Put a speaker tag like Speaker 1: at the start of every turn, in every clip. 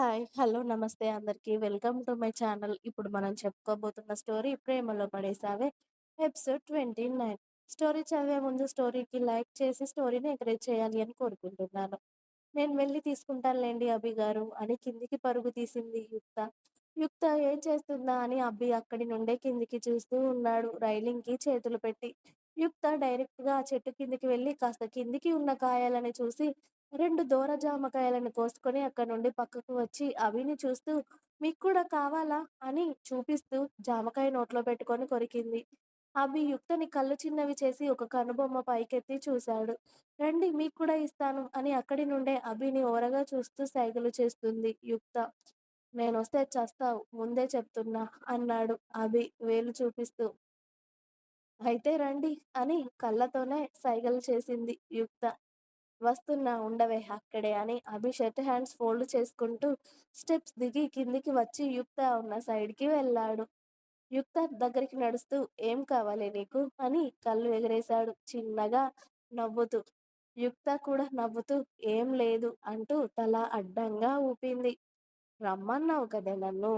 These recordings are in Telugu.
Speaker 1: హాయ్. హలో. నమస్తే అందరికి. Welcome to my channel. ఇప్పుడు మనం చెప్పుకోబోతున్న స్టోరీ 'ప్రేమలో పడేసావే' ఎపిసోడ్ 29. స్టోరీ చదివే ముందు స్టోరీకి లైక్ చేసి స్టోరీని ఎంకరేజ్ చేయాలి అని కోరుకుంటున్నాను. నేను వెళ్ళి తీసుకుంటానులేండి అభి గారు అని కిందికి పరుగు తీసింది యుక్త. యుక్త ఏం చేస్తుందా అని అభి అక్కడి నుండే కిందికి చూస్తూ ఉన్నాడు రైలింగ్కి చేతులు పెట్టి. యుక్త డైరెక్ట్గా ఆ చెట్టు కిందికి వెళ్ళి కాస్త కిందికి ఉన్న కాయలని చూసి రెండు దూర జామకాయలను కోసుకొని అక్కడి నుండి పక్కకు వచ్చి అవిని చూస్తూ మీక్కూడా కావాలా? అని చూపిస్తూ జామకాయ నోట్లో పెట్టుకొని కొరికింది. అభి యుక్తని కళ్ళు చిన్నవి చేసి ఒక కనుబొమ్మ పైకెత్తి చూశాడు. రండి మీక్కూడా ఇస్తాను అని అక్కడి నుండే అభిని ఓరగా చూస్తూ సైగలు చేస్తుంది యుక్త. నేనొస్తే చస్తావ్ ముందే చెప్తున్నా అన్నాడు అభి వేలు చూపిస్తూ. అయితే రండి అని కళ్ళతోనే సైగలు చేసింది యుక్త. వస్తున్నా ఉండవే అక్కడే అని అభి షర్ట్ హ్యాండ్స్ ఫోల్డ్ చేసుకుంటూ స్టెప్స్ దిగి కిందికి వచ్చి యుక్త ఉన్న సైడ్కి వెళ్ళాడు. యుక్త దగ్గరికి నడుస్తూ ఏం కావాలి నీకు? అని కళ్ళు ఎగరేశాడు చిన్నగా నవ్వుతూ. యుక్త కూడా నవ్వుతూ ఏం లేదు అంటూ తల అడ్డంగా ఊపింది. రమ్మన్నావు కదే నన్ను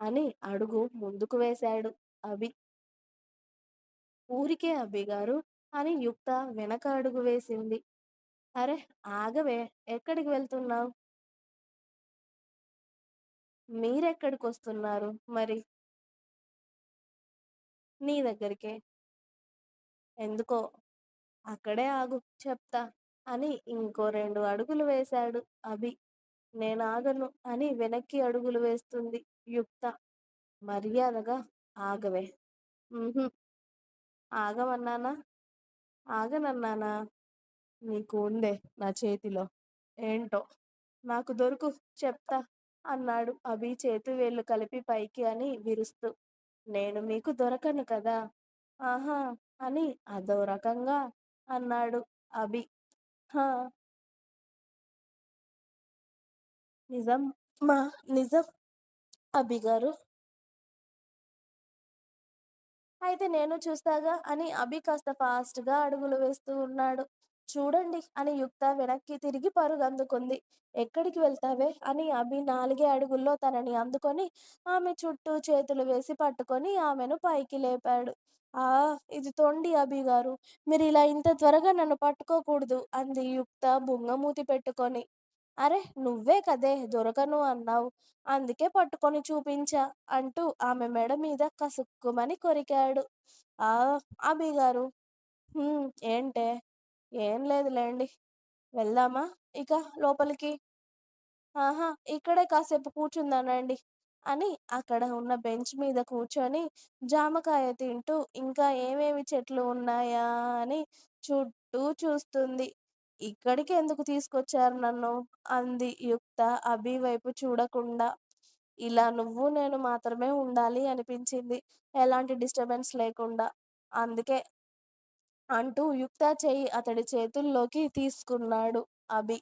Speaker 1: అని అడుగు ముందుకు వేశాడు అభి. ఊరికే అభిగారు అని యుక్త వెనక అడుగు వేసింది. అరె ఆగవే ఎక్కడికి వెళ్తున్నావ్? మీరెక్కడికొస్తున్నారు మరి? నీ దగ్గరికే. ఎందుకో? అక్కడే ఆగు చెప్తా అని ఇంకో రెండు అడుగులు వేశాడు అభి. నేనాగను అని వెనక్కి అడుగులు వేస్తుంది యుక్త. మర్యాదగా ఆగవే. ఉహుం. ఆగమన్నానా? ఆగనన్నానా? నీకు ఉందే నా చేతిలో. ఏంటో? నాకు దొరుకు చెప్తా అన్నాడు అభి చేతి వేళ్ళు కలిపి పైకి అని విరుస్తూ. నేను మీకు దొరకను కదా? ఆహా అని అదో రకంగా అన్నాడు అభి. హా నిజమా నిజం అభిగారు. అయితే నేను చూస్తాగా అని అభి కాస్త ఫాస్ట్గా అడుగులు వేస్తూ ఉన్నాడు. చూడండి అని యుక్త వెనక్కి తిరిగి పరుగు అందుకుంది ఎక్కడికి వెళ్తావే? అని అభి నాలుగే అడుగుల్లో తనని అందుకొని ఆమె చుట్టూ చేతులు వేసి పట్టుకొని ఆమెను పైకి లేపాడు. ఆ ఇది తొండి అభి గారు మీరు ఇలా ఇంత త్వరగా నన్ను పట్టుకోకూడదు అంది యుక్త బుంగమూతి పెట్టుకొని. అరే నువ్వే కదే దొరకను అన్నావు అందుకే పట్టుకొని చూపించా అంటూ ఆమె మెడ మీద కసుక్కుమని కొరికాడు. ఆ అభిగారు. గారు ఏంటే? ఏం లేదులేండి వెళ్దామా ఇక లోపలికి? ఆహా ఇక్కడే కాసేపు కూర్చుందానండి అని అక్కడ ఉన్న బెంచ్ మీద కూర్చొని జామకాయ తింటూ ఇంకా ఏమేమి చెట్లు ఉన్నాయా అని చుట్టూ చూస్తుంది. ఇక్కడికి ఎందుకు తీసుకొచ్చారు నన్ను? అంది యుక్త అభి వైపు చూడకుండా. ఇలా నువ్వు నేను మాత్రమే ఉండాలి అనిపించింది ఎలాంటి డిస్టర్బెన్స్ లేకుండా. అందుకే అంటూ యుక్త చేయి అతడి చేతుల్లోకి తీసుకున్నాడు అభి.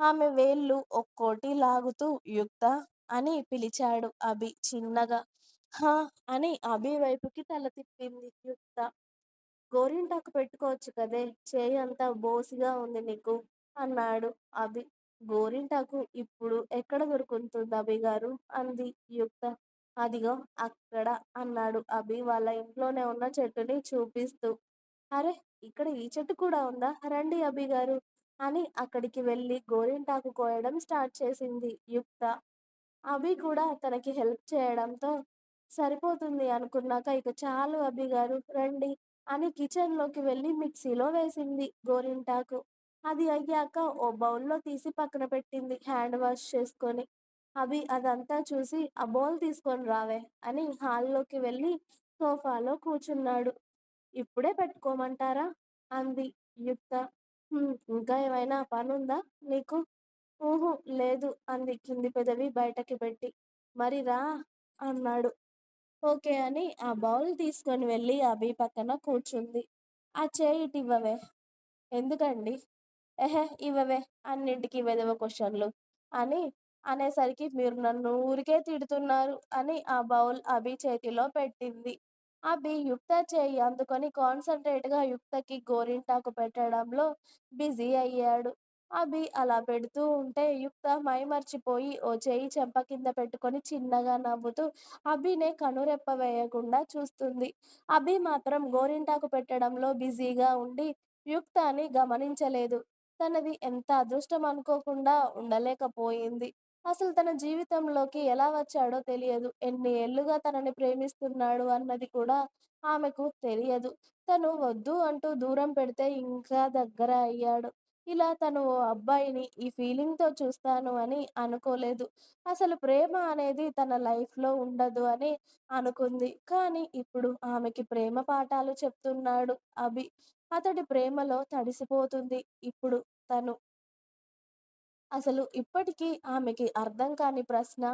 Speaker 1: ఆమె వేళ్ళు ఒక్కోటి లాగుతూ యుక్తా! అని పిలిచాడు అభి చిన్నగా. హా అని అభి వైపుకి తల తిప్పింది యుక్త. గోరింటాకు పెట్టుకోవచ్చు కదే చేయి అంతా బోసిగా ఉంది నీకు అన్నాడు అభి. గోరింటాకు ఇప్పుడు ఎక్కడ దొరుకుతుంది అభిగారు అంది యుక్త. అదిగో అక్కడ అన్నాడు అభి వాళ్ళ ఇంట్లోనే ఉన్న చెట్టుని చూపిస్తూ. అరే ఇక్కడ ఈ చెట్టు కూడా ఉందా? రండి అభి గారు అని అక్కడికి వెళ్ళి గోరింటాకు కోయడం స్టార్ట్ చేసింది యుక్త. అభి కూడా తనకి హెల్ప్ చేయడంతో సరిపోతుంది అనుకున్నాక ఇక చాలు అభిగారు రండి అని కిచెన్లోకి వెళ్ళి మిక్సీలో వేసింది గోరింటాకు. అది అయ్యాక ఓ బౌల్లో తీసి పక్కన పెట్టింది హ్యాండ్ వాష్ చేసుకొని. అభి అదంతా చూసి ఆ బౌల్ తీసుకొని రావే అని హాల్లోకి వెళ్ళి సోఫాలో కూర్చున్నాడు. ఇప్పుడే పెట్టుకోమంటారా? అంది యుక్త. ఇంకా ఏమైనా పనుందా నీకు? ఊహు లేదు అంది కింది పెదవి బయటకి పెట్టి. మరి రా అన్నాడు. ఓకే అని ఆ బౌల్ తీసుకొని వెళ్ళి అభి పక్కన కూర్చుంది. ఆ చేయి ఇటివ్వవే. ఎందుకండి ఎహే ఇవ్వవే అన్నింటికి వెధవ క్వశ్చన్లు అని అనేసరికి మీరు నన్ను ఊరికే తిడుతున్నారు అని ఆ బౌల్ అభి చేతిలో పెట్టింది. అభి యుక్త చేయి అందుకొని కాన్సన్ట్రేట్గా యుక్తకి గోరింటాకు పెట్టడంలో బిజీ అయ్యాడు. అభి అలా పెడుతూ ఉంటే యుక్త మైమర్చిపోయి ఓ చేయి చెంప కింద పెట్టుకొని చిన్నగా నవ్వుతూ అభినే కనురెప్ప వేయకుండా చూస్తుంది. అభి మాత్రం గోరింటాకు పెట్టడంలో బిజీగా ఉండి యుక్తాని గమనించలేదు. తనది ఎంత అదృష్టం అనుకోకుండా ఉండలేకపోయింది. అసలు తన జీవితంలోకి ఎలా వచ్చాడో తెలియదు. ఎన్ని ఏళ్ళుగా తనని ప్రేమిస్తున్నాడు అన్నది కూడా ఆమెకు తెలియదు. తను వద్దు అంటూ దూరం పెడితే ఇంకా దగ్గర అయ్యాడు. ఇలా తను ఓ అబ్బాయిని ఈ ఫీలింగ్తో చూస్తాను అని అనుకోలేదు. అసలు ప్రేమ అనేది తన లైఫ్లో ఉండదు అని అనుకుంది. కానీ ఇప్పుడు ఆమెకి ప్రేమ పాఠాలు చెప్తున్నాడు అభి. అతడి ప్రేమలో తడిసిపోతుంది ఇప్పుడు తను. అసలు ఇప్పటికీ ఆమెకి అర్థం కాని ప్రశ్న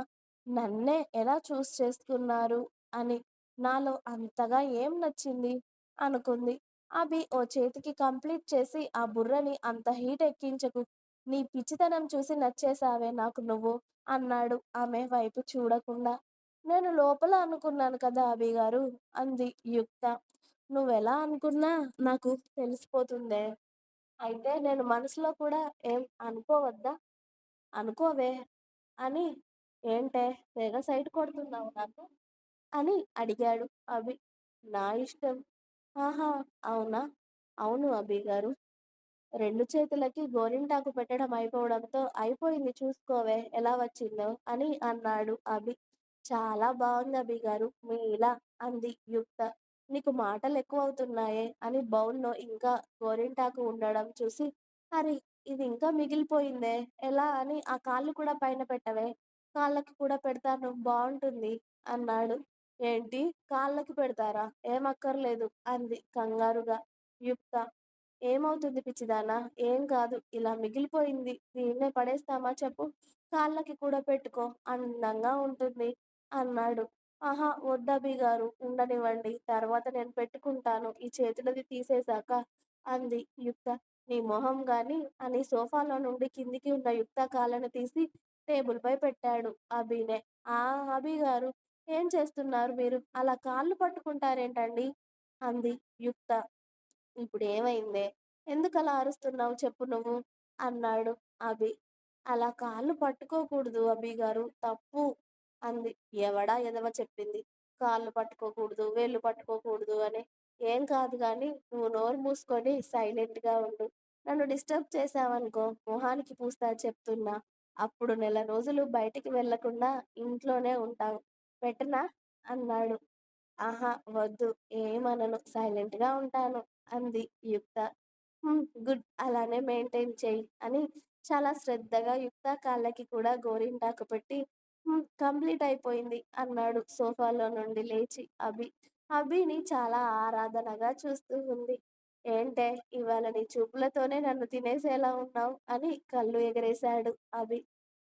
Speaker 1: నన్నే ఎలా చూస్ చేసుకున్నారు అని. నాలో అంతగా ఏం నచ్చింది? అనుకుంది. అభి ఓ చేతికి కంప్లీట్ చేసి ఆ బుర్రని అంత హీట్ ఎక్కించకు. నీ పిచ్చితనం చూసి నచ్చేసావే నాకు నువ్వు అన్నాడు ఆమె వైపు చూడకుండా. నేను లోపల అనుకున్నాను కదా అభిగారు అంది యుక్త. నువ్వెలా అనుకున్నా నాకు తెలిసిపోతుందే. అయితే నేను మనసులో కూడా ఏం అనుకోవద్దా? అనుకోవే అని ఏంటే తెగ సైట్ కొడుతున్నావు నాకు? అని అడిగాడు అభి. నా ఇష్టం. ఆహా అవునా? అవును అభిగారు. రెండు చేతులకి గోరింటాకు పెట్టడం అయిపోవడంతో అయిపోయింది చూసుకోవే ఎలా వచ్చిందో అని అన్నాడు అభి. చాలా బావుంది అభిగారు మీ ఇలా అంది యుక్త. నీకు మాటలు ఎక్కువవుతున్నాయే అని బౌల్లో ఇంకా గోరింటాకు ఉండడం చూసి అరె ఇది ఇంకా మిగిలిపోయిందే ఎలా అని ఆ కాళ్ళు కూడా పైన పెట్టవే కాళ్ళకి కూడా పెడతాను బావుంటుంది అన్నాడు. ఏంటి కాళ్ళకి పెడతారా? ఏమక్కర్లేదు అంది కంగారుగా యుక్త. ఏమవుతుంది పిచ్చిదానా? ఏం కాదు ఇలా మిగిలిపోయింది దీన్నే పడేస్తామా చెప్పు కాళ్ళకి కూడా పెట్టుకో అందంగా ఉంటుంది అన్నాడు. ఆహా వద్దభిగారు ఉండనివ్వండి తర్వాత నేను పెట్టుకుంటాను ఈ చేతులది తీసేశాక అంది యుక్త. నీ మొహం గాని అని సోఫాలో నుండి కిందికి ఉన్న యుక్త కాళ్ళని తీసి టేబుల్ పై పెట్టాడు అభినే. ఆ అభిగారు ఏం చేస్తున్నారు మీరు? అలా కాళ్ళు పట్టుకుంటారేంటండి అంది యుక్త. ఇప్పుడు ఏమైంది ఎందుకలా అరుస్తున్నావు చెప్పు నువ్వు? అన్నాడు అభి. అలా కాళ్ళు పట్టుకోకూడదు అభి గారు తప్పు అంది. ఎవడా ఎదవ చెప్పింది? కాళ్ళు పట్టుకోకూడదు వేళ్ళు పట్టుకోకూడదు అని. ఏం కాదు కానీ నువ్వు నోరు మూసుకొని సైలెంట్గా ఉండు. నన్ను డిస్టర్బ్ చేసావనుకో మొహానికి పూస్తా చెప్తున్నా. అప్పుడు నెల రోజులు బయటికి వెళ్ళకుండా ఇంట్లోనే ఉంటావు. పెట్టనా? అన్నాడు. ఆహా వద్దు ఏమనను సైలెంట్గా ఉంటాను అంది యుక్త. గుడ్ అలానే మెయింటైన్ చెయ్యి అని చాలా శ్రద్ధగా యుక్త కాళ్ళకి కూడా గోరింటాకు పెట్టి కంప్లీట్ అయిపోయింది అన్నాడు సోఫాలో నుండి లేచి అభి. అభిని చాలా ఆరాధనగా చూస్తూ ఉంది. ఏంటే ఇవాళ నీ చూపులతోనే నన్ను తినేసేలా ఉన్నావు అని కళ్ళు ఎగరేశాడు అభి.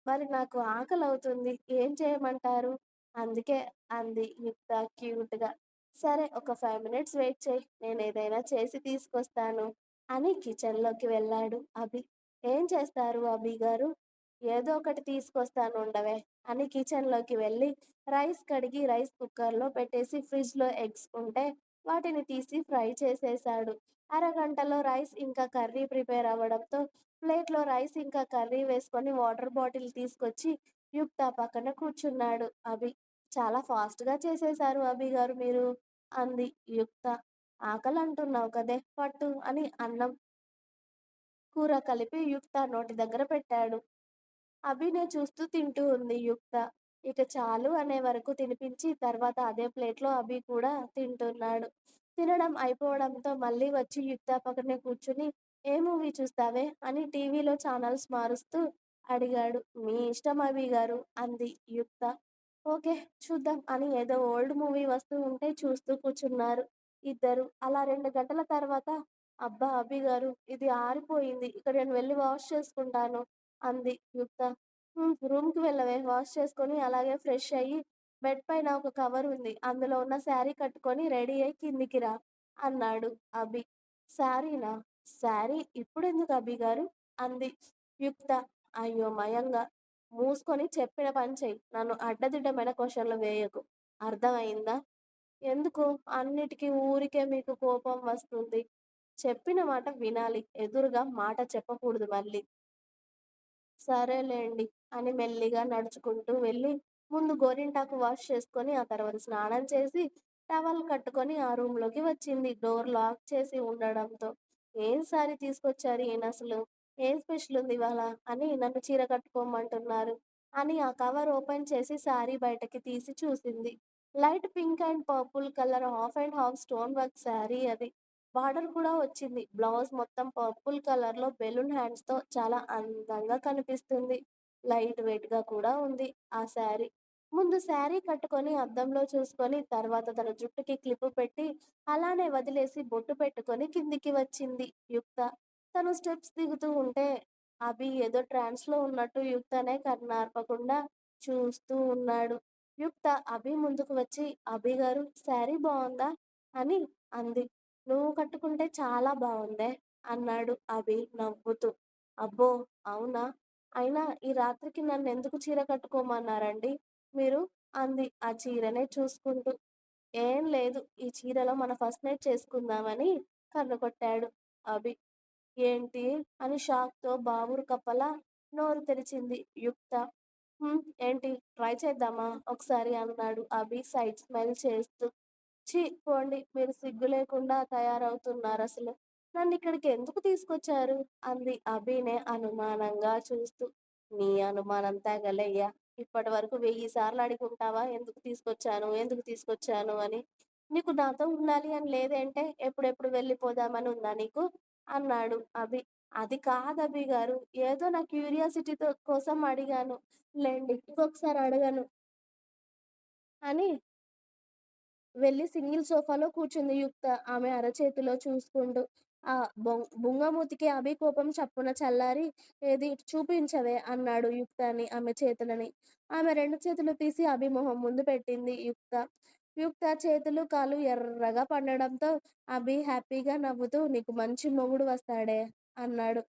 Speaker 1: మరి నాకు ఆకలి అవుతుంది ఏం చేయమంటారు? అందుకే అంది యుక్త క్యూట్గా. సరే ఒక ఫైవ్ మినిట్స్ వెయిట్ చెయ్యి నేను ఏదైనా చేసి తీసుకొస్తాను అని కిచెన్లోకి వెళ్ళాడు అభి. ఏం చేస్తారు అభి గారు ఏదో ఒకటి తీసుకొస్తాను ఉండవే అని కిచెన్లోకి వెళ్ళి రైస్ కడిగి రైస్ కుక్కర్లో పెట్టేసి ఫ్రిడ్జ్లో ఎగ్స్ ఉంటే వాటిని తీసి ఫ్రై చేసేశాడు. అరగంటలో రైస్ ఇంకా కర్రీ ప్రిపేర్ అవ్వడంతో ప్లేట్లో రైస్ ఇంకా కర్రీ వేసుకొని వాటర్ బాటిల్ తీసుకొచ్చి యుక్త పక్కన కూర్చున్నాడు అభి. చాలా ఫాస్ట్గా చేసేశారు అభి గారు మీరు అంది యుక్త. ఆకలి అంటున్నావు కదే పట్టు అని అన్నం కూర కలిపి యుక్త నోటి దగ్గర పెట్టాడు. అభినే చూస్తూ తింటూ ఉంది యుక్త. ఇక చాలు అనే వరకు తినిపించి తర్వాత అదే ప్లేట్లో అభి కూడా తింటున్నాడు. తినడం అయిపోవడంతో మళ్ళీ వచ్చి యుక్త పక్కనే కూర్చుని ఏ మూవీ చూస్తావే అని టీవీలో ఛానల్స్ మారుస్తూ అడిగాడు. మీ ఇష్టం అభిగారు అంది యుక్త. ఓకే చూద్దాం అని ఏదో ఓల్డ్ మూవీ వస్తూ ఉంటే చూస్తూ కూర్చున్నారు ఇద్దరు అలా రెండు గంటల తర్వాత అబ్బా అభి గారు ఇది ఆరిపోయింది ఇక్కడ నేను వెళ్ళి వాష్ చేసుకుంటాను అంది యుక్త. రూమ్కి వెళ్ళవే వాష్ చేసుకొని అలాగే ఫ్రెష్ అయ్యి బెడ్ పైన ఒక కవర్ ఉంది అందులో ఉన్న శారీ కట్టుకొని రెడీ అయ్యి కిందికి రా అన్నాడు అభి. శారీనా? శారీ ఇప్పుడెందుకు అభిగారు? అంది యుక్త అయోమయంగా. మూసుకొని చెప్పిన పని చెయ్యి. నన్ను అడ్డదిడ్డమైన క్వశ్చన్లు వేయకు. అర్థమైందా? ఎందుకు? అన్నిటికీ ఊరికే మీకు కోపం వస్తుంది? చెప్పిన మాట వినాలి. ఎదురుగా మాట చెప్పకూడదు మళ్ళీ. సరేలేండి అని మెల్లిగా నడుచుకుంటూ వెళ్ళి ముందు గోరింటాకు వాష్ చేసుకొని ఆ తర్వాత స్నానం చేసి టవల్ కట్టుకొని ఆ రూమ్లోకి వచ్చింది. డోర్ లాక్ చేసి ఉండడంతో. ఏం సారీ తీసుకొచ్చారు ఈయన అసలు? ఏం స్పెషల్ ఉంది ఇవాళ? అని నన్ను చీర కట్టుకోమంటున్నారు. అని ఆ కవర్ ఓపెన్ చేసి శారీ బయటకి తీసి చూసింది. Light pink and purple colour half and half stone work sari అది. బార్డర్ కూడా వచ్చింది. బ్లౌజ్ మొత్తం పర్పుల్ కలర్లో బెలూన్ హ్యాండ్స్తో చాలా అందంగా కనిపిస్తుంది. లైట్ వెయిట్గా కూడా ఉంది ఆ శారీ ముందు శారీ కట్టుకొని అద్దంలో చూసుకొని తర్వాత తన జుట్టుకి క్లిప్ పెట్టి అలానే వదిలేసి బొట్టు పెట్టుకొని కిందికి వచ్చింది యుక్త. తను స్టెప్స్ దిగుతూ ఉంటే అభి ఏదో ట్రాన్స్లో ఉన్నట్టు యుక్తనే కన్నార్పకుండా చూస్తూ ఉన్నాడు. యుక్త అభి ముందుకు వచ్చి అభి గారు శారీ బాగుందా అని అంది. నువ్వు కట్టుకుంటే చాలా బాగుందే అన్నాడు అభి నవ్వుతూ. అబ్బో అవునా? అయినా ఈ రాత్రికి నన్ను ఎందుకు చీర కట్టుకోమన్నారండి మీరు? అంది ఆ చీరనే చూసుకుంటూ. ఏం లేదు ఈ చీరలో మన ఫస్ట్ నైట్ చేసుకుందామని కన్ను కొట్టాడు అభి. ఏంటి? అని షాక్తో బావురు కప్పల నోరు తెరిచింది. యుక్త. ఏంటి? ట్రై చేద్దామా? ఒకసారి అన్నాడు అభి సైడ్ స్మైల్ చేస్తూ. ఛీ పోండి మీరు సిగ్గు లేకుండా తయారవుతున్నారు అసలు. నన్ను ఇక్కడికి ఎందుకు తీసుకొచ్చారు? అంది అభినే అనుమానంగా చూస్తూ. నీ అనుమానం తగలయ్యా. ఇప్పటి వరకు వెయ్యి సార్లు అడుగుంటావా? ఎందుకు తీసుకొచ్చాను? ఎందుకు తీసుకొచ్చాను? అని. నీకు నాతో ఉండాలి అని లేదంటే ఎప్పుడెప్పుడు వెళ్ళిపోదామని ఉందా నీకు? అన్నాడు అభి. అది కాదు అభి గారు ఏదో నా క్యూరియాసిటీతో కోసం అడిగాను. లేండి ఇంకొకసారి అడగను. అని వెళ్ళి సింగిల్ సోఫాలో కూర్చుంది యుక్త. ఆమె అరచేతిలో చూసుకుంటూ ఆ బొంగ బుంగమూతికి అభి కోపం చప్పున చల్లారి ఏది చూపించవే అన్నాడు యుక్తని ఆమె చేతులని. ఆమె రెండు చేతులు తీసి అభిమోహం ముందు పెట్టింది యుక్త. యుక్త చేతులు కాలు ఎర్రగా పండడంతో అభి హ్యాపీగా నవ్వుతూ నీకు మంచి మొగుడు వస్తాడే అన్నాడు.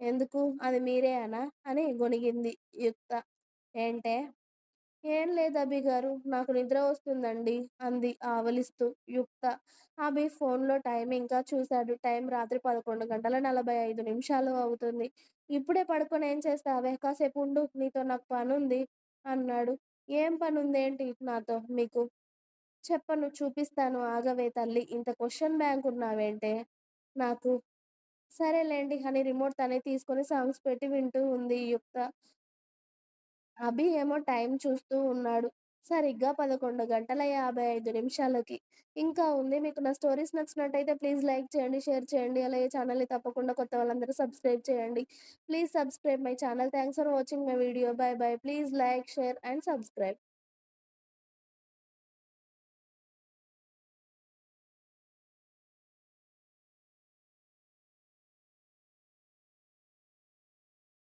Speaker 1: ఎందుకు? అది మీరే అనా అని గొణిగింది యుక్త. ఏంటే? ఏం లేదు అభి గారు నాకు నిద్ర వస్తుందండి అంది ఆవలిస్తూ యుక్త. అభి ఫోన్లో టైం ఇంకా చూశాడు. టైం రాత్రి పదకొండు గంటల నలభై ఐదు నిమిషాలు అవుతుంది. ఇప్పుడే పడుకొని ఏం చేస్తావే? కాసేపు ఉండు నీతో నాకు పనుంది అన్నాడు. ఏం పని ఉంది ఏంటి నాతో మీకు? చెప్పను చూపిస్తాను ఆగవే తల్లి. ఇంత క్వశ్చన్ బ్యాంక్ ఉన్నావేంటే? నాకు సరేలేండి అని రిమోట్ తనే తీసుకొని సాంగ్స్ పెట్టి వింటూ ఉంది యుక్త. అభి ఏమో టైం చూస్తూ ఉన్నాడు. సరిగ్గా పదకొండు గంటల యాభై ఐదు నిమిషాలకి. ఇంకా ఉంది మీకు నా స్టోరీస్ నచ్చినట్టయితే ప్లీజ్ లైక్ చేయండి షేర్ చేయండి. అలాగే ఛానల్ని తప్పకుండా కొత్త వాళ్ళందరూ సబ్స్క్రైబ్ చేయండి. Please subscribe my channel. Thanks for watching my video. Bye bye. Please like share and subscribe.